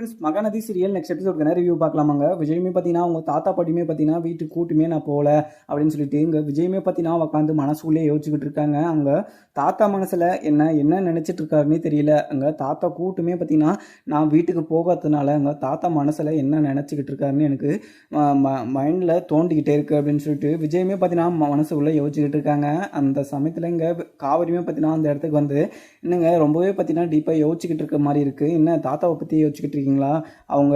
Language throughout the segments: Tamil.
ஃப்ரெண்ட்ஸ் மகாநதி சீரியல் நெக்ஸ்ட் எபிசோட்க்கு ரிவ்யூ பார்க்கலாமாங்க? விஜயுமே பார்த்தீங்கன்னா அவங்க தாத்தா பாட்டியுமே பார்த்தீங்கன்னா வீட்டுக்கு கூட்டுமே நான் போகல அப்படின்னு சொல்லிட்டு இங்கே விஜயுமே பார்த்தீங்கன்னா உட்காந்து மனசுக்குள்ளே யோசிச்சுக்கிட்டு இருக்காங்க. அங்கே தாத்தா மனசில் என்ன என்ன நினச்சிட்டு இருக்காருன்னே தெரியல. அங்கே தாத்தா கூட்டுமே பார்த்தீங்கன்னா நான் வீட்டுக்கு போகாததுனால அங்கே தாத்தா மனசில் என்ன நினச்சிக்கிட்டு இருக்காருன்னு எனக்கு மைண்டில் தோண்டிக்கிட்டே இருக்குது அப்படின்னு சொல்லிட்டு விஜயுமே பார்த்தீங்கன்னா மனசுக்குள்ளே யோசிச்சுக்கிட்டு இருக்காங்க. அந்த சமயத்தில் இங்கே காவிரியுமே பார்த்தீங்கன்னா அந்த இடத்துக்கு வந்து என்னங்க ரொம்பவே பார்த்தீங்கன்னா டீப்பாக யோசிச்சுக்கிட்டு இருக்க மாதிரி இருக்குது என்ன தாத்தாவை பற்றி யோசிச்சுக்கிட்டு இருக்கீங்களா? அவங்க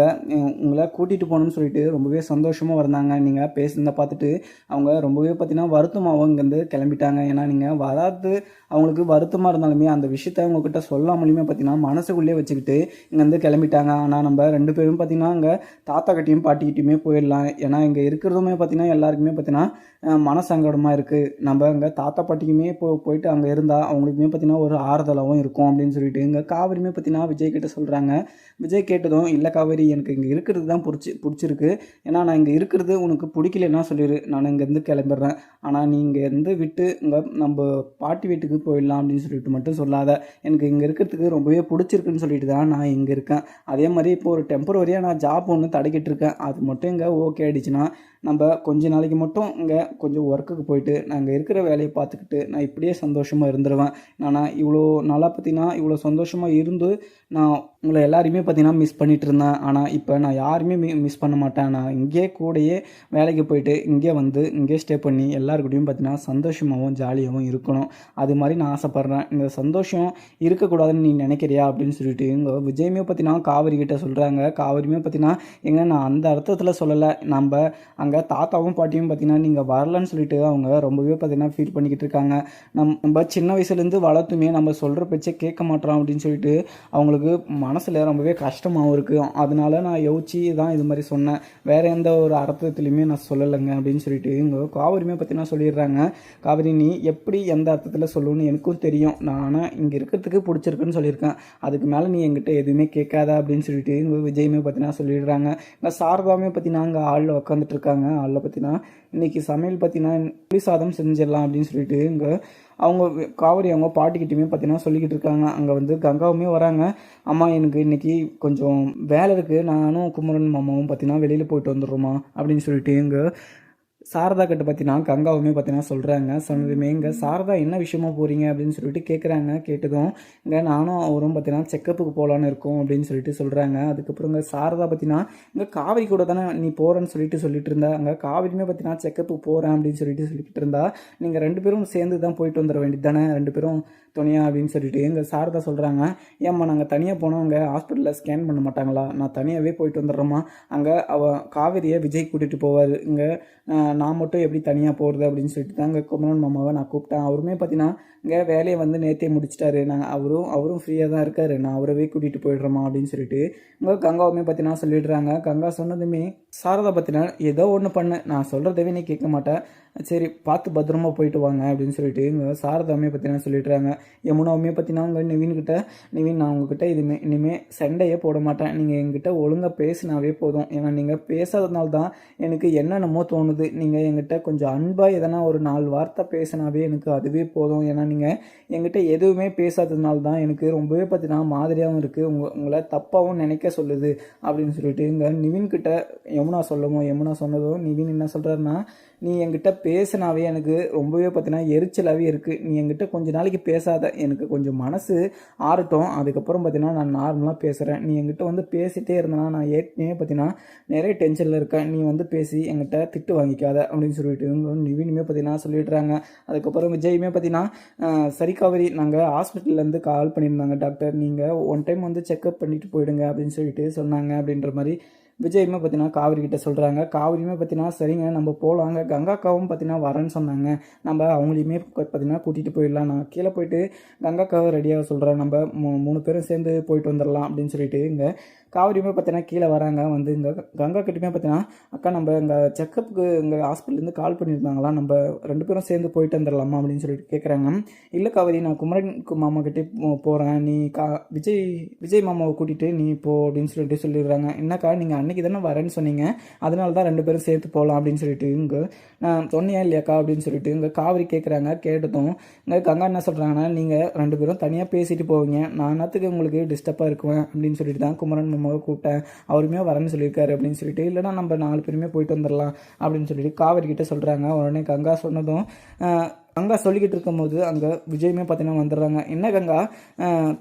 உங்களை கூட்டிகிட்டு போகணும்னு சொல்லிட்டு ரொம்பவே சந்தோஷமாக வந்தாங்க. நீங்கள் பேசுனதை பார்த்துட்டு அவங்க ரொம்பவே பார்த்தீங்கன்னா வருத்தமாகவும் இங்கேருந்து கிளம்பிட்டாங்க. ஏன்னா நீங்கள் வராது அவங்களுக்கு வருத்தமாக இருந்தாலுமே அந்த விஷயத்த உங்ககிட்ட சொல்லாமலையுமே பார்த்தீங்கன்னா மனசுக்குள்ளேயே வச்சுக்கிட்டு இங்கேருந்து கிளம்பிட்டாங்க. ஆனால் நம்ம ரெண்டு பேரும் பார்த்தீங்கன்னா அங்கே தாத்தா கட்டியும் பாட்டிக்கிட்டையுமே போயிடலாம். ஏன்னா இங்கே இருக்கிறதுமே பார்த்தீங்கன்னா எல்லாருக்குமே பார்த்தீங்கன்னா மனசங்கடமாக இருக்குது நம்ம அங்கே தாத்தா பாட்டிக்குமே போ போயிட்டு அங்கே இருந்தால் அவங்களுக்குமே பார்த்தீங்கன்னா ஒரு ஆறுதலாகவும் இருக்கும் அப்படின்னு சொல்லிட்டு இங்கே காவிரியுமே பார்த்தீங்கன்னா விஜய் கிட்ட சொல்கிறாங்க விஜய் கேட்டதும் இல்லை காவேரி எனக்கு இங்கே இருக்கிறது தான் பிடிச்சி பிடிச்சிருக்கு. ஏன்னா நான் இங்கே இருக்கிறது உனக்கு பிடிக்கலன்னா சொல்லிடு நான் இங்கேருந்து கிளம்பிடுறேன். ஆனால் நீ இங்கேருந்து விட்டு இங்கே நம்ம பாட்டி வீட்டுக்கு போயிடலாம் அப்படின்னு சொல்லிட்டு மட்டும் சொல்லாத. எனக்கு இங்கே இருக்கிறதுக்கு ரொம்பவே பிடிச்சிருக்குன்னு சொல்லிட்டு தான் நான் இங்கே இருக்கேன். அதே மாதிரி இப்போ ஒரு டெம்பரவரியாக நான் ஜாப் ஒன்று தடைக்கிட்டு இருக்கேன். அது மட்டும் இங்கே ஓகே ஆகிடுச்சுன்னா நம்ம கொஞ்ச நாளைக்கு மட்டும் இங்கே கொஞ்சம் ஒர்க்குக்கு போயிட்டு நான் இங்கே இருக்கிற வேலையை பார்த்துக்கிட்டு நான் இப்படியே சந்தோஷமாக இருந்துருவேன். நான் இவ்வளோ நாளாக பார்த்தீங்கன்னா இவ்வளோ சந்தோஷமாக இருந்து நான் உங்களை எல்லாருமே பார்த்தீங்கன்னா மிஸ் பண்ணிட்டு இருந்தேன். ஆனால் இப்போ நான் யாருமே மிஸ் பண்ண மாட்டேன். நான் இங்கேயே கூடயே வேலைக்கு போயிட்டு இங்கே வந்து இங்கே ஸ்டே பண்ணி எல்லாருக்கிட்டையும் பார்த்தீங்கன்னா சந்தோஷமாகவும் ஜாலியாகவும் இருக்கணும். அது மாதிரி நான் ஆசைப்பட்றேன். இந்த சந்தோஷம் இருக்கக்கூடாதுன்னு நீ நினைக்கிறியா அப்படின்னு சொல்லிட்டு இங்கே விஜயமே பார்த்தீங்கன்னா காவிரி கிட்ட சொல்கிறாங்க காவிரியுமே பார்த்தீங்கன்னா எங்க நான் அந்த அர்த்தத்தில் சொல்லலை. நம்ம அங்கே தாத்தாவும் பாட்டியும் பார்த்தீங்கன்னா நீங்கள் வரலன்னு சொல்லிட்டு அவங்க ரொம்பவே பார்த்தீங்கன்னா ஃபீல் பண்ணிக்கிட்டு இருக்காங்க. நம் நம்ம சின்ன வயசுலேருந்து வளர்த்துமே நம்ம சொல்கிற பேச்சை கேட்க மாட்டோம் அப்படின்னு சொல்லிட்டு அவங்களுக்கு மனசில் ரொம்பவே கஷ்டமாகவும் இருக்குது அதனால நான் யோசிச்சு தான் இது மாதிரி சொன்னேன். வேறு எந்த ஒரு அர்த்தத்துலையுமே நான் சொல்லலைங்க அப்படின்னு சொல்லிட்டு இவங்க காவிரியுமே பற்றினா சொல்லிடுறாங்க. காவிரி நீ எப்படி எந்த அர்த்தத்தில் சொல்லணும்னு எனக்கும் தெரியும். நான் ஆனால் இங்கே இருக்கிறதுக்கு பிடிச்சிருக்குன்னு சொல்லியிருக்கேன். அதுக்கு மேலே நீ எங்கிட்ட எதுவுமே கேட்காத அப்படின்னு சொல்லிட்டு இவங்க விஜயுமே பார்த்தீங்கன்னா சொல்லிடுறாங்க. இங்கே சாரதாவுமே பார்த்தீங்கன்னா அங்கே ஆளில் உட்காந்துட்டு இருக்காங்க. ஆளில் பார்த்தீங்கன்னா இன்னைக்கு சமையல் பார்த்தீங்கன்னா புளி சாதம் செஞ்சிடலாம் அப்படின்னு சொல்லிட்டு இங்கே அவங்க காவிரி அவங்க பாட்டிக்கிட்டையுமே பார்த்தீங்கன்னா சொல்லிக்கிட்டு இருக்காங்க. அங்கே வந்து கங்காவுமே வராங்க. அம்மா எனக்கு இன்னைக்கு கொஞ்சம் வேலை இருக்குது நானும் குமரன் மாமாவும் பார்த்தீங்கன்னா வெளியில் போயிட்டு வந்துடுறோமா அப்படின்னு சொல்லிட்டு இங்கே சாரதா கிட்ட பார்த்தீங்கன்னா கங்காவுமே பார்த்தீங்கன்னா சொல்கிறாங்க சொன்னதுமே இங்கே சாரதா என்ன விஷயமா போகிறீங்க அப்படின்னு சொல்லிட்டு கேட்குறாங்க கேட்டதும் இங்கே நானும் அவரும் பார்த்தீங்கன்னா செக்கப்புக்கு போகலான்னு இருக்கோம் அப்படின்னு சொல்லிட்டு சொல்கிறாங்க அதுக்கப்புறம் இங்கே சாரதா பார்த்தீங்கன்னா இங்கே காவிரி கூட தானே நீ போகிறேன்னு சொல்லிட்டு சொல்லிட்டு இருந்தா அங்கே காவிரியுமே பார்த்தீங்கன்னா செக்கப்புக்கு போகிறேன் அப்படின்னு சொல்லிட்டு சொல்லிட்டு இருந்தா நீங்கள் ரெண்டு பேரும் சேர்ந்து தான் போயிட்டு வந்துட வேண்டியது தானே? ரெண்டு பேரும் துணையா அப்படின்னு சொல்லிட்டு எங்கள் சாரதா சொல்கிறாங்க ஏம்மா நாங்கள் தனியாக போனோம் அங்கே. ஹாஸ்பிட்டலில் ஸ்கேன் பண்ண மாட்டாங்களா? நான் தனியாகவே போயிட்டு வந்துடுறோம்மா. அங்கே அவ காவிரியை விஜய் கூட்டிகிட்டு போவார். இங்கே நான் மட்டும் எப்படி தனியாக போகிறது அப்படின்னு சொல்லிட்டு தான் அங்கே குமரன் மாமாவை நான் கூப்பிட்டேன். அவருமே பார்த்தீங்கன்னா இங்கே வேலையை வந்து நேற்றே முடிச்சிட்டாரு. நாங்கள் அவரும் அவரும் ஃப்ரீயாக தான் இருக்காரு. நான் அவரவே கூட்டிகிட்டு போயிடுறோமா அப்படின்னு சொல்லிட்டு இங்கே கங்காவுமே பற்றினா சொல்லிடுறாங்க. கங்கா சொன்னதுமே சாரதா பற்றினா ஏதோ ஒன்று பண்ணு நான் சொல்கிறதவே நீ கேட்க மாட்டேன் சரி பார்த்து பத்திரமா போயிட்டு வாங்க அப்படின்னு சொல்லிட்டு இங்கே சாரதாவுமே பற்றினா சொல்லிடுறாங்க. யமுனாவுமே பற்றினா உங்கள் நிவின்கிட்ட நிவின் நான் உங்ககிட்ட இதுமே இனிமேல் சண்டையே போட மாட்டேன். நீங்கள் என்கிட்ட ஒழுங்காக பேசினாவே போதும். ஏன்னா நீங்கள் பேசாததுனால தான் எனக்கு என்னென்னமோ தோணுது. நீங்கள் என்கிட்ட கொஞ்சம் அன்பாக எதனா ஒரு நாலு வார்த்தை பேசினாவே எனக்கு அதுவே போதும். ஏன்னா நீங்கள் என்கிட்ட எதுவுமே பேசாததுனால தான் எனக்கு ரொம்பவே பார்த்தீங்கன்னா மாதிரியாகவும் இருக்குது உங்க உங்களை தப்பாகவும் நினைக்க சொல்லுது அப்படின்னு சொல்லிட்டு இங்கே நிவின் கிட்ட யமுனா சொல்லவும் யமுனா சொன்னதும் நிவின் என்ன சொல்கிறாருன்னா நீ என்கிட்ட பேசினாவே எனக்கு ரொம்பவே பார்த்தீங்கன்னா எரிச்சலாகவே இருக்குது நீ என்கிட்ட கொஞ்ச நாளைக்கு பேசாத. எனக்கு கொஞ்சம் மனசு ஆறட்டும். அதுக்கப்புறம் பார்த்தீங்கன்னா நான் நார்மலாக பேசுகிறேன் நீ என்கிட்ட வந்து பேசிகிட்டே இருந்தனா நான் ஏற்கனவே பார்த்தீங்கன்னா நிறைய டென்ஷனில் இருக்கேன். நீ வந்து பேசி என்கிட்ட திட்டு வாங்கிக்காத அப்படின்னு சொல்லிட்டு நிவினுமே பார்த்தீங்கன்னா சொல்லிடுறாங்க. அதுக்கப்புறம் விஜயுமே பார்த்தீங்கன்னா சரி காவேரி நாங்கள் ஹாஸ்பிட்டல்லேருந்து கால் பண்ணியிருந்தாங்க டாக்டர் நீங்கள் ஒன் டைம் வந்து செக்அப் பண்ணிட்டு போயிடுங்க அப்படின்னு சொல்லிட்டு சொன்னாங்க அப்படின்ற மாதிரி விஜயுமே பார்த்தீங்கன்னா காவிரி கிட்ட சொல்கிறாங்க காவிரியுமே பார்த்தீங்கன்னா சரிங்க நம்ம போகலாங்க கங்காக்காவும் பார்த்தீங்கன்னா வரேன்னு சொன்னாங்க. நம்ம அவங்களையுமே பார்த்தீங்கன்னா கூட்டிகிட்டு போயிடலாம். நான் கீழே போயிட்டு கங்காக்காவை ரெடியாக சொல்கிறேன் நம்ம மூ- மூணு பேரும் சேர்ந்து போயிட்டு வந்துடலாம் அப்படின்னு சொல்லிட்டு இங்கே காவிரியுமே பார்த்தீங்கன்னா கீழே வராங்க. வந்து இங்கே கங்கா கிட்டையுமே பார்த்தீங்கன்னா அக்கா நம்ம இங்கே செக்கப்புக்கு இங்கே ஹாஸ்பிட்டல்லேருந்து கால் பண்ணியிருந்தாங்களா? நம்ம ரெண்டு பேரும் சேர்ந்து போயிட்டு வந்துடலாமா? அப்படின்னு சொல்லிட்டு கேட்குறாங்க இல்லை காவிரி நான் குமரன் மாமா கிட்டே போகிறேன் நீ கா விஜய் விஜய் மாமாவை கூட்டிகிட்டு நீ போ அப்படின்னு சொல்லிட்டு சொல்லிடுறாங்க. என்னக்கா நீங்கள் அன்றைக்கி தானே வரேன்னு சொன்னீங்க. அதனால தான் ரெண்டு பேரும் சேர்த்து போகலாம் அப்படின்னு சொல்லிட்டு இங்கே நான் சொன்னியா இல்லையாக்கா? அப்படின்னு சொல்லிட்டு இங்கே காவிரி கேட்குறாங்க கேட்டதும் இங்கே கங்கா என்ன சொல்கிறாங்கன்னா நீங்கள் ரெண்டு பேரும் தனியாக பேசிட்டு போவீங்க. நான் என்னத்துக்கு உங்களுக்கு டிஸ்டர்பாக இருக்குவேன்? அப்படின்னு சொல்லிட்டு தான் குமரன் முக கூப்பிட்டேன் அவருமே வரேன்னு சொல்லியிருக்காரு அப்படின்னு சொல்லிட்டு இல்லைனா நம்ம நாலு பேருமே போயிட்டு வந்துடலாம் அப்படின்னு சொல்லிட்டு காவேரி கிட்ட சொல்கிறாங்க உடனே கங்கா சொன்னதும் கங்கா சொல்லிக்கிட்டு இருக்கும்போது அங்கே விஜயுமே பார்த்தீங்கன்னா வந்துடுறாங்க. என்ன கங்கா?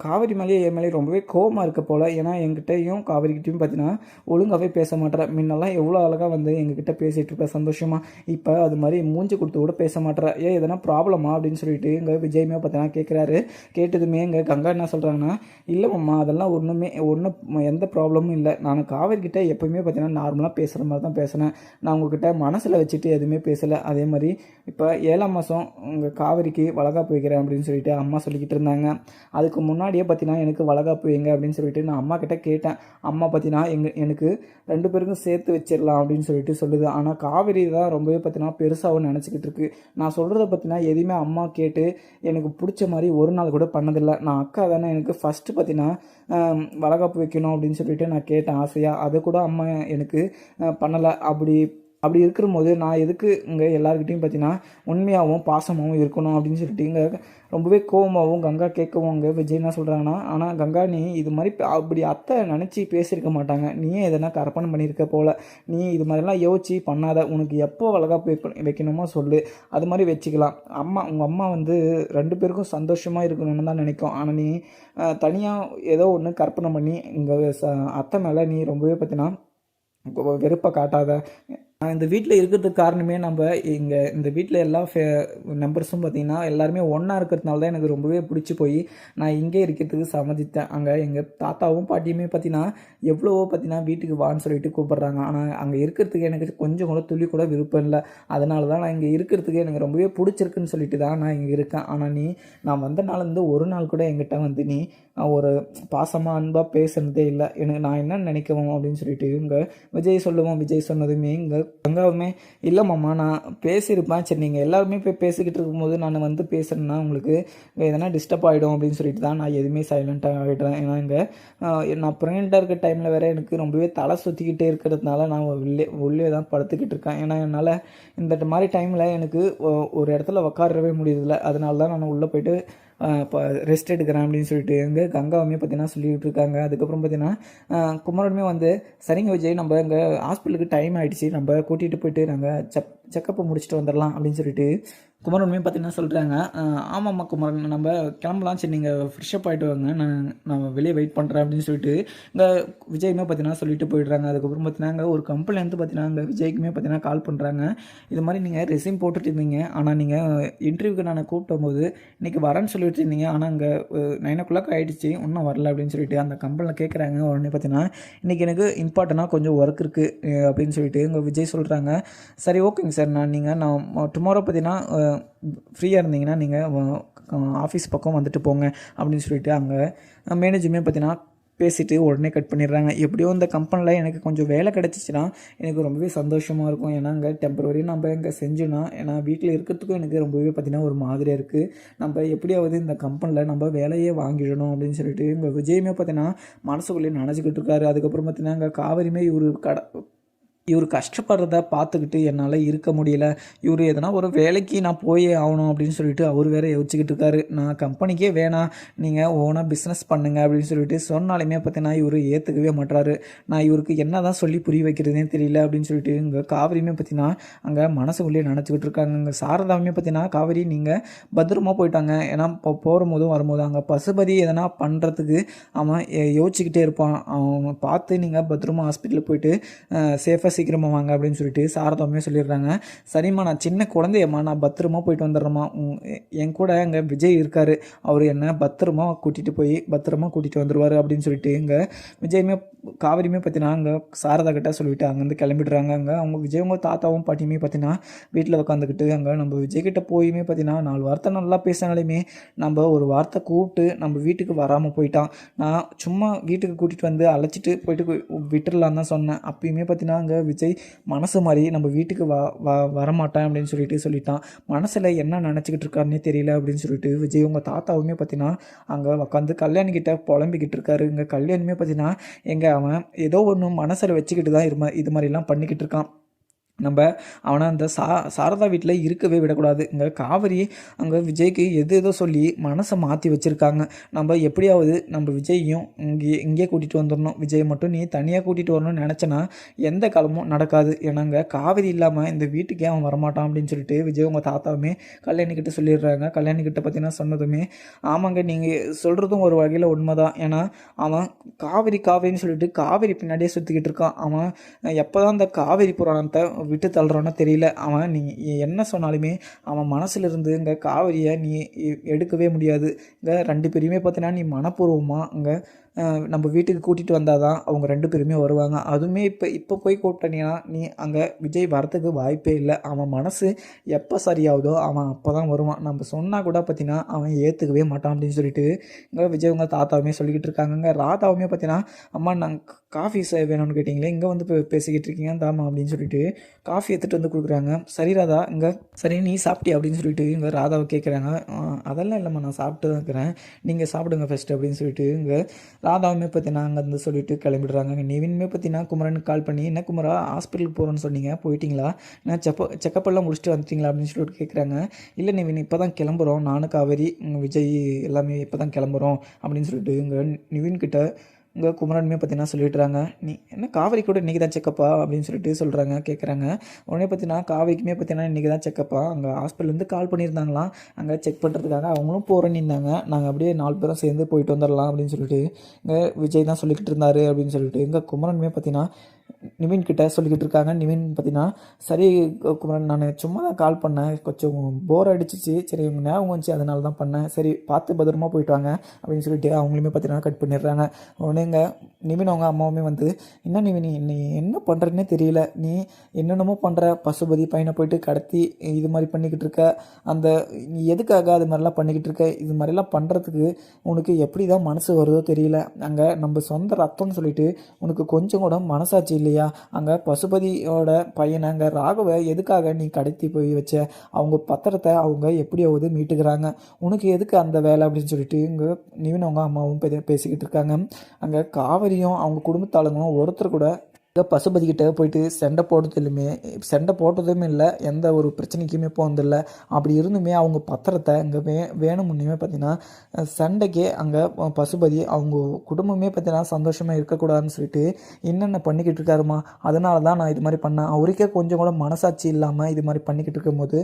காவிரி மேலேயே என் மேலே ரொம்பவே கோபமாக இருக்க போல். ஏன்னா என்கிட்டயும் காவிரிக்கிட்டையும் பார்த்தீங்கன்னா ஒழுங்காகவே பேச மாட்டேற. முன்னெல்லாம் எவ்வளோ அழகாக வந்து எங்ககிட்ட பேசிகிட்டு இருப்ப சந்தோஷமாக இப்போ அது மாதிரி மூஞ்சி கொடுத்து கூட பேச மாட்டேற. ஏன் எதனா ப்ராப்ளமா அப்படின்னு சொல்லிட்டு இங்கே விஜயுமே பார்த்தீங்கன்னா கேட்குறாரு கேட்டதுமே இங்கே கங்கா என்ன சொல்கிறாங்கன்னா இல்லைம்மா அதெல்லாம் ஒன்றுமே ஒன்றும் எந்த ப்ராப்ளமும் இல்லை. நான் காவிரிக்கிட்ட எப்போயுமே பார்த்தீங்கன்னா நார்மலாக பேசுகிற மாதிரி தான் பேசினேன். நான் உங்ககிட்ட மனசில் வச்சுட்டு எதுவுமே பேசலை. அதே மாதிரி இப்போ ஏழாம் மாதம் உங்கள் காவிரிக்கு வளகாப்பு வைக்கிறேன் அப்படின்னு சொல்லிட்டு அம்மா சொல்லிக்கிட்டு இருந்தாங்க. அதுக்கு முன்னாடியே பார்த்தீங்கன்னா எனக்கு வளகாப்பு வைங்க அப்படின்னு சொல்லிட்டு நான் அம்மா கிட்டே கேட்டேன். அம்மா பார்த்தீங்கன்னா எங்கள் எனக்கு ரெண்டு பேருக்கும் சேர்த்து வச்சிடலாம் அப்படின்னு சொல்லிட்டு சொல்லுது. ஆனால் காவிரி தான் ரொம்பவே பார்த்தீங்கன்னா பெருசாகவும் நினச்சிக்கிட்டு இருக்கு. நான் சொல்கிறத பார்த்தீங்கன்னா எதையுமே அம்மா கேட்டு எனக்கு பிடிச்ச மாதிரி ஒரு நாள் கூட பண்ணதில்லை. நான் அக்கா தானே எனக்கு ஃபஸ்ட்டு பார்த்தீங்கன்னா வளகாப்பு வைக்கணும் அப்படின்னு சொல்லிட்டு நான் கேட்டேன் ஆசையாக அதை கூட அம்மா எனக்கு பண்ணலை. அப்படி அப்படி இருக்கும்போது நான் எதுக்கு இங்கே எல்லாருக்கிட்டையும் பார்த்தீங்கன்னா உண்மையாகவும் பாசமாகவும் இருக்கணும் அப்படின்னு சொல்லிட்டு இங்கே ரொம்பவே கோவமாகவும் கங்கா கேட்கவும் அங்கே விஜய் என்ன சொல்கிறாங்கன்னா ஆனால் கங்கா நீ இது மாதிரி அப்படி அத்தை நினச்சி பேசியிருக்க மாட்டாங்க. நீயே எதனா கற்பனை பண்ணியிருக்க போல? நீ இது மாதிரிலாம் யோசிச்சு பண்ணாத. உனக்கு எப்போ அழகாக வைக்கணுமோ சொல்லு. அது மாதிரி வச்சுக்கலாம். அம்மா உங்கள் அம்மா வந்து ரெண்டு பேருக்கும் சந்தோஷமாக இருக்கணும்னு தான் நினைக்கும். ஆனால் நீ தனியாக ஏதோ ஒன்று கற்பனை பண்ணி இங்கே அத்தை மேலே நீ ரொம்பவே பார்த்தீங்கன்னா வெறுப்பை காட்டாத. இந்த வீட்டில் இருக்கிறதுக்கு காரணமே நம்ம இங்கே இந்த வீட்டில் எல்லா ஃபே மெம்பர்ஸும் பார்த்தீங்கன்னா எல்லாருமே ஒன்றா இருக்கிறதுனால தான் எனக்கு ரொம்பவே பிடிச்சி போய் நான் இங்கே இருக்கிறதுக்கு சம்மதித்தேன் அங்கே எங்கள் தாத்தாவும் பாட்டியுமே பார்த்தீங்கன்னா எவ்வளவோ பார்த்தீங்கன்னா வீட்டுக்கு வான்னு சொல்லிட்டு கூப்பிட்றாங்க. ஆனால் அங்கே இருக்கிறதுக்கு எனக்கு கொஞ்சம் கூட துளி கூட விருப்பம் இல்லை. அதனால தான் நான் இங்கே இருக்கிறதுக்கு எனக்கு ரொம்பவே பிடிச்சிருக்குன்னு சொல்லிட்டு தான் நான் இங்கே இருக்கேன். ஆனால் நீ நான் வந்த நாள்லேருந்து ஒரு நாள் கூட எங்கிட்ட வந்து நீ ஒரு பாசமாக அன்பாக பேசுனதே இல்லை. எனக்கு நான் என்ன நினைக்கவும் அப்படின்னு சொல்லிட்டு இங்கே விஜய் சொல்லுவோம். விஜய் சொன்னதுமே இங்கே கங்காவுமே இல்லை மாமா நான் பேசியிருப்பேன். சரி நீங்கள் எல்லாருமே போய் பேசிக்கிட்டு இருக்கும்போது நான் வந்து பேசுகிறேன்னா உங்களுக்கு எதனா டிஸ்டர்ப் ஆகிடும் அப்படின்னு சொல்லிட்டு தான் நான் எதுவுமே சைலண்ட்டாக ஆகிடுறேன் ஏன்னா இங்கே நான் ப்ரெக்னெண்ட்டாக இருக்க டைமில் வேறு எனக்கு ரொம்பவே தலை சுற்றிக்கிட்டே இருக்கிறதுனால நான் உள்ளே உள்ளே தான் படுத்துக்கிட்டு இருக்கேன். ஏன்னா என்னால் இந்த மாதிரி டைமில் எனக்கு ஒ- ஒரு இடத்துல உட்காரவே முடியுதில்ல அதனால தான் நான் உள்ளே போயிட்டு இப்போ ரெஸ்ட் எடுக்கிறேன் அப்படின்னு சொல்லிட்டு இங்கே கங்காவுமே பார்த்தீங்கன்னா சொல்லிட்டு இருக்காங்க. அதுக்கப்புறம் பார்த்தீங்கன்னா ஆஹ் வந்து சரிங்க விஜய் நம்ம இங்கே ஹாஸ்பிட்டலுக்கு டைம் ஆகிடுச்சு நம்ம கூட்டிகிட்டு போயிட்டு நாங்கள் செக் செக்கப்பை முடிச்சுட்டு வந்துடலாம் அப்படின்னு சொல்லிட்டு குமரனுமே பார்த்தீங்கன்னா சொல்கிறாங்க ஆமாம்மா குமரன் நம்ம கிளம்பலாம் சரி நீங்கள் ஃப்ரெஷ்ஷப் ஆகிட்டு வாங்க. நான் நான் வெளியே வெயிட் பண்ணுறேன் அப்படின்னு சொல்லிட்டு இங்கே விஜய்மே பார்த்தீங்கன்னா சொல்லிட்டு போயிடுறாங்க. அதுக்கப்புறம் பார்த்தீங்கன்னா அங்கே ஒரு கம்பெனிலேருந்து பார்த்தீங்கன்னா அங்கே விஜய்க்குமே பார்த்தீங்கன்னா கால் பண்ணுறாங்க இது மாதிரி நீங்கள் ரெசியூம் போட்டுட்டு இருந்தீங்க. ஆனால் நீங்கள் இன்டர்வியூக்கு நான் கூப்பிட்டும் போது இன்றைக்கி வரேன்னு சொல்லிட்டு இருந்தீங்க. ஆனால் அங்கே நைன் ஓ கிளாக் ஆகிடுச்சு இன்னும் வரல அப்படின்னு சொல்லிட்டு அந்த கம்பெனியில் கேட்குறாங்க உடனே பார்த்தீங்கன்னா இன்றைக்கி எனக்கு இம்பார்ட்டண்ட்டாக கொஞ்சம் ஒர்க் இருக்குது அப்படின்னு சொல்லிட்டு இங்கே விஜய் சொல்கிறாங்க சரி ஓகேங்க சார். நான் நீங்கள் நான் டுமாரோ பார்த்தீங்கன்னா ஃப்ரீயாக இருந்தீங்கன்னா நீங்கள் ஆஃபீஸ் பக்கம் வந்துட்டு போங்க அப்படின்னு சொல்லிட்டு அங்கே மேனேஜருமே பார்த்தீங்கன்னா பேசிவிட்டு உடனே கட் பண்ணிடுறாங்க. எப்படியோ இந்த கம்பெனியில் எனக்கு கொஞ்சம் வேலை கிடச்சிச்சின்னா எனக்கு ரொம்பவே சந்தோஷமாக இருக்கும். ஏன்னா அங்கே டெம்பரவரி நம்ம இங்கே செஞ்சோன்னா ஏன்னா வீட்டில் இருக்கிறதுக்கும் எனக்கு ரொம்பவே பார்த்தீங்கன்னா ஒரு மாதிரியாக இருக்குது நம்ம எப்படியாவது இந்த கம்பெனியில் நம்ம வேலையே வாங்கிடணும் அப்படின்னு சொல்லிட்டு இங்கே விஜயமே பார்த்தீங்கன்னா மனசுக்குள்ளேயே நினச்சிக்கிட்டு இருக்காரு. அதுக்கப்புறம் பார்த்தீங்கன்னா அங்கே காவிரிமே இவர் கடை இவர் கஷ்டப்படுறத பார்த்துக்கிட்டு என்னால் இருக்க முடியல. இவர் எதனா ஒரு வேலைக்கு நான் போயே ஆகணும் அப்படின்னு சொல்லிட்டு அவர் வேற யோசிச்சுக்கிட்டு இருக்காரு. நான் கம்பெனிக்கே வேணாம். நீங்கள் ஓனாக பிஸ்னஸ் பண்ணுங்க அப்படின்னு சொல்லிட்டு சொன்னாலுமே பார்த்தீங்கன்னா இவர் ஏற்றுக்கவே மாட்டாரு நான் இவருக்கு என்ன தான் சொல்லி புரிய வைக்கிறதுனே தெரியல அப்படின்னு சொல்லிட்டு இங்கே காவிரியுமே பார்த்தீங்கன்னா அங்கே மனசுக்குள்ளேயே நினச்சிக்கிட்டு இருக்காங்க. இங்கே சாரதாவுமே பார்த்தீங்கன்னா காவிரி நீங்கள் பத்திரமா போயிட்டாங்க. ஏன்னா இப்போ போகும்போதும் வரும்போதும் அங்கே பசுபதி எதனா பண்ணுறதுக்கு அவன் யோசிச்சுக்கிட்டே இருப்பான். அவன் பார்த்து நீங்கள் பத்திரமா ஹாஸ்பிட்டலில் போயிட்டு சேஃபாக சீக்கிரமாக வாங்க அப்படின்னு சொல்லிட்டு சாரதாவுமே சொல்லிடுறாங்க. சரிம்மா நான் சின்ன குழந்தையம்மா நான் பத்திரமா போயிட்டு வந்துடுறேம்மா. என் கூட அங்கே விஜய் இருக்கார். அவர் என்ன பத்திரமா கூட்டிகிட்டு போய் பத்திரமா கூட்டிகிட்டு வந்துடுவார் அப்படின்னு சொல்லிட்டு இங்கே விஜயுமே காவிரியுமே பார்த்தீங்கன்னா அங்கே சாரதா கிட்ட சொல்லிட்டு அங்கேருந்து கிளம்பிடுறாங்க. அங்கே அவங்க விஜயவங்க தாத்தாவும் பாட்டியுமே பார்த்தீங்கன்னா வீட்டில் உட்காந்துக்கிட்டு அங்கே நம்ம விஜய்கிட்ட போயுமே பார்த்தீங்கன்னா நாலு வார்த்தை நல்லா பேசினாலுமே நம்ம ஒரு வார்த்தை கூப்பிட்டு நம்ம வீட்டுக்கு வராமல் போயிட்டான். நான் சும்மா வீட்டுக்கு கூட்டிகிட்டு வந்து அழைச்சிட்டு போயிட்டு விட்டுடலான்னு தான் சொன்னேன். அப்பயுமே பார்த்தீங்கன்னா அங்கே விஜய் மனசு மாதிரி நம்ம வீட்டுக்கு வ வ வரமாட்டேன் அப்படின்னு சொல்லிட்டு சொல்லிட்டான். மனசில் என்ன நினச்சிக்கிட்டு இருக்காருன்னே தெரியல அப்படின்னு சொல்லிட்டு விஜய் உங்கள் தாத்தாவுமே பார்த்தீங்கன்னா அங்கே உட்காந்து கல்யாணிக்கிட்ட புலம்பிக்கிட்டு இருக்காரு. இங்கே கல்யாணியுமே பார்த்தீங்கன்னா எங்கள் அவன் ஏதோ ஒன்று மனசில் வச்சுக்கிட்டு தான் இது மாதிரி இது மாதிரிலாம் பண்ணிக்கிட்டு இருக்கான். நம்ம அவனை அந்த சா சாரதா வீட்டில் இருக்கவே விடக்கூடாது இங்கே காவிரி அங்கே விஜய்க்கு எது எதோ சொல்லி மனசை மாற்றி வச்சுருக்காங்க. நம்ம எப்படியாவது நம்ம விஜய்யும் இங்கே இங்கே கூட்டிகிட்டு வந்துடணும். விஜய் மட்டும் நீ தனியாக கூட்டிகிட்டு வரணும்னு நினச்சனா எந்த காலமும் நடக்காது. ஏன்னாங்க காவிரி இல்லாமல் இந்த வீட்டுக்கே அவன் வரமாட்டான் அப்படின்னு சொல்லிட்டு விஜய் உங்கள் தாத்தாவுமே கல்யாணிக்கிட்ட சொல்லிடுறாங்க. கல்யாணிக்கிட்ட பார்த்தீங்கன்னா சொன்னதுமே ஆமாங்க நீங்கள் சொல்கிறதும் ஒரு வகையில் உண்மை தான் ஏன்னா அவன் காவிரி காவிரின்னு சொல்லிட்டு காவிரி பின்னாடியே சுற்றிக்கிட்டு இருக்கான். அவன் எப்போ தான் அந்த காவிரி புராணத்தை விட்டு தள்ளுறானோ தெரியல. அவன் நீ என்ன சொன்னாலுமே அவன் மனசுலேருந்து இங்கே காவிரியை நீ எடுக்கவே முடியாது. இங்கே ரெண்டு பேரையுமே பார்த்தீங்கன்னா நீ மனப்பூர்வமாக இங்கே நம்ம வீட்டுக்கு கூட்டிகிட்டு வந்தால் தான் அவங்க ரெண்டு பேருமே வருவாங்க. அதுவுமே இப்போ இப்போ போய் கூப்பிட்டனீங்கன்னா நீ அங்கே விஜய் வரத்துக்கு வாய்ப்பே இல்லை. அவன் மனசு எப்போ சரியாகுதோ அவன் அப்போ தான் வருவான். நம்ம சொன்னால் கூட பார்த்தீங்கன்னா அவன் ஏற்றுக்கவே மாட்டான் அப்படின்னு சொல்லிட்டு இங்கே விஜய் உங்கள் தாத்தாவுமே சொல்லிக்கிட்டு இருக்காங்க இங்கே ராதாவுமே பார்த்தீங்கன்னா அம்மா நாங்கள் காஃபி வேணும்னு கேட்டிங்களே இங்கே வந்து இப்போ பேசிக்கிட்டு இருக்கீங்க தாமா அப்படின்னு சொல்லிட்டு காஃபி எடுத்துகிட்டு வந்து கொடுக்குறாங்க. சரி ராதா இங்கே சரி நீ சாப்பிட்டியா? அப்படின்னு சொல்லிட்டு இங்கே ராதாவை கேட்குறாங்க அதெல்லாம் இல்லைம்மா நான் சாப்பிட்டு தான் இருக்கிறேன். நீங்கள் சாப்பிடுங்க ஃபஸ்ட்டு அப்படின்னு சொல்லிட்டு இங்கே ராதாவுமே பார்த்தீங்கன்னா அங்கேருந்து சொல்லிட்டு கிளம்பிடுறாங்க. நிவின்மே பார்த்தீங்கன்னா குமரனுக்கு கால் பண்ணி என்ன குமரா ஹாஸ்பிட்டலுக்கு போகிறோன்னு சொன்னீங்க? போயிட்டீங்களா? நான் செப்ப செக்கப் எல்லாம் முடிச்சுட்டு வந்துட்டீங்களா? அப்படின்னு சொல்லிட்டு கேட்குறாங்க இல்லை நிவின் இப்போ தான் கிளம்புறோம். நானும் காவேரி விஜய் எல்லாமே இப்போ தான் கிளம்புறோம். அப்படின்னு சொல்லிட்டு இங்கே நிவின் கிட்ட இங்கே குமரனுமே பார்த்தீங்கன்னா சொல்லிடுறாங்க நீ என்ன காவேரி கூட இன்றைக்கி தான் செக்கப்பா அப்படின்னு சொல்லிட்டு சொல்கிறாங்க கேட்குறாங்க உடனே பார்த்தீங்கன்னா காவேரிக்குமே பார்த்தீங்கன்னா இன்றைக்கி தான் செக்கப்பா அங்கே ஹாஸ்பிட்டலேருந்து கால் பண்ணியிருந்தாங்களாம். அங்கே செக் பண்ணுறதுக்காக அவங்களும் போகிறேன்னு இருந்தாங்க. நாங்கள் அப்படியே நாலு பேரும் சேர்ந்து போயிட்டு வந்துடலாம் அப்படின்னு சொல்லிட்டு இங்கே விஜய் தான் சொல்லிக்கிட்டு இருந்தாரு அப்படின்னு சொல்லிட்டு இங்கே குமரனுமே பார்த்தீங்கன்னா நிவின் கிட்ட சொல்லிக்கிட்டு இருக்காங்க. நிவின் பார்த்தீங்கன்னா சரி குமரன் நான் சும்மா தான் கால் பண்ணேன். கொஞ்சம் போர் அடிச்சிச்சு. சரி இவங்க ஞாபகம் வந்துச்சு அதனால தான் பண்ணேன். சரி பார்த்து பத்திரமா போயிட்டு வாங்க. அப்படின்னு சொல்லிட்டு அவங்களுமே பார்த்தீங்கன்னா கட் பண்ணிடுறாங்க. உடனேங்க நிவின் அவங்க அம்மாவுமே வந்து என்ன நிவின் நீ என்ன பண்ணுறதுனே தெரியல. நீ என்னென்னமோ பண்ணுற பசுபதி பையனை போயிட்டு கடத்தி இது மாதிரி பண்ணிக்கிட்டு இருக்க. அந்த நீ எதுக்காக அது மாதிரிலாம் பண்ணிக்கிட்டு இருக்க? இது மாதிரிலாம் பண்ணுறதுக்கு உனக்கு எப்படி தான் மனசு வருதோ தெரியல. அங்கே நம்ம சொந்த ரத்தம்னு சொல்லிட்டு உனக்கு கொஞ்சம் கூட மனசாட்சி இல்லையா? அங்கே பசுபதியோட பையனை அங்கே ராகுவை எதுக்காக நீ கடத்தி போய் வச்ச? அவங்க பத்திரத்தை அவங்க எப்படியாவது மீட்டுக்கிறாங்க. உனக்கு எதுக்கு அந்த வேலை அப்படின்னு சொல்லிட்டு இங்கே நிவின் அவங்க அம்மாவும் பே- பேசிக்கிட்டு இருக்காங்க. அங்கே காவிரியும் அவங்க குடும்பத்தாளுங்களும் ஒருத்தர் கூட இங்கே பசுபதிக்கிட்ட போயிட்டு சண்டை போட்டதுலையுமே சண்டை போட்டதுமே இல்லை எந்த ஒரு பிரச்சனைக்குமே போனதில்லை. அப்படி இருந்துமே அவங்க பத்திரத்தை இங்கே வே வேணுமுன்னுமே பார்த்தீங்கன்னா சண்டைக்கே அங்கே பசுபதி அவங்க குடும்பமே பார்த்தீங்கன்னா சந்தோஷமாக இருக்கக்கூடாதுன்னு சொல்லிட்டு என்னென்ன பண்ணிக்கிட்டு இருக்காருமா அதனால தான் நான் இது மாதிரி பண்ணேன். அவருக்கே கொஞ்சம் கூட மனசாட்சி இல்லாமல் இது மாதிரி பண்ணிக்கிட்டு இருக்கும்போது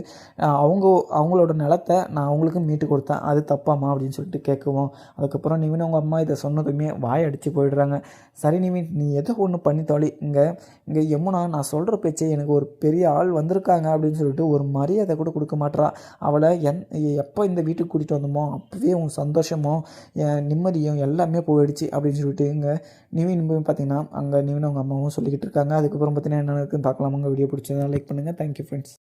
அவங்க அவங்களோட நிலத்தை நான் அவங்களுக்கு மீட்டு கொடுத்தேன். அது தப்பாம்மா அப்படின்னு சொல்லிட்டு கேட்குவோம் அதுக்கப்புறம் நிவின் அவங்க அம்மா இதை சொன்னதுமே வாய் அடித்து போயிடுறாங்க. சரி நிவின் நீ எதோ ஒன்று பண்ணி தோழி இங்கே இங்கே யமுனா நான் சொல்கிற பேச்சை எனக்கு ஒரு பெரிய ஆள் வந்திருக்காங்க அப்படின்னு சொல்லிட்டு ஒரு மரியாதை கூட கொடுக்க மாட்டா அவளை என் எப்போ இந்த வீட்டுக்கு கூட்டிகிட்டு வந்தோமோ அப்போவே உன் சந்தோஷமும் என் நிம்மதியும் எல்லாமே போயிடுச்சு அப்படின்னு சொல்லிட்டு இங்கே நிவின் பார்த்தீங்கன்னா அங்கே நிவின் அவங்க அம்மாவும் சொல்லிக்கிட்டு இருக்காங்க. அதுக்கப்புறம் பார்த்தீங்கன்னா என்ன இருக்குன்னு பார்க்கலாம் உங்கள் வீடியோ பிடிச்சதா லைக் பண்ணுங்கள் தேங்க்யூ ஃப்ரெண்ட்ஸ்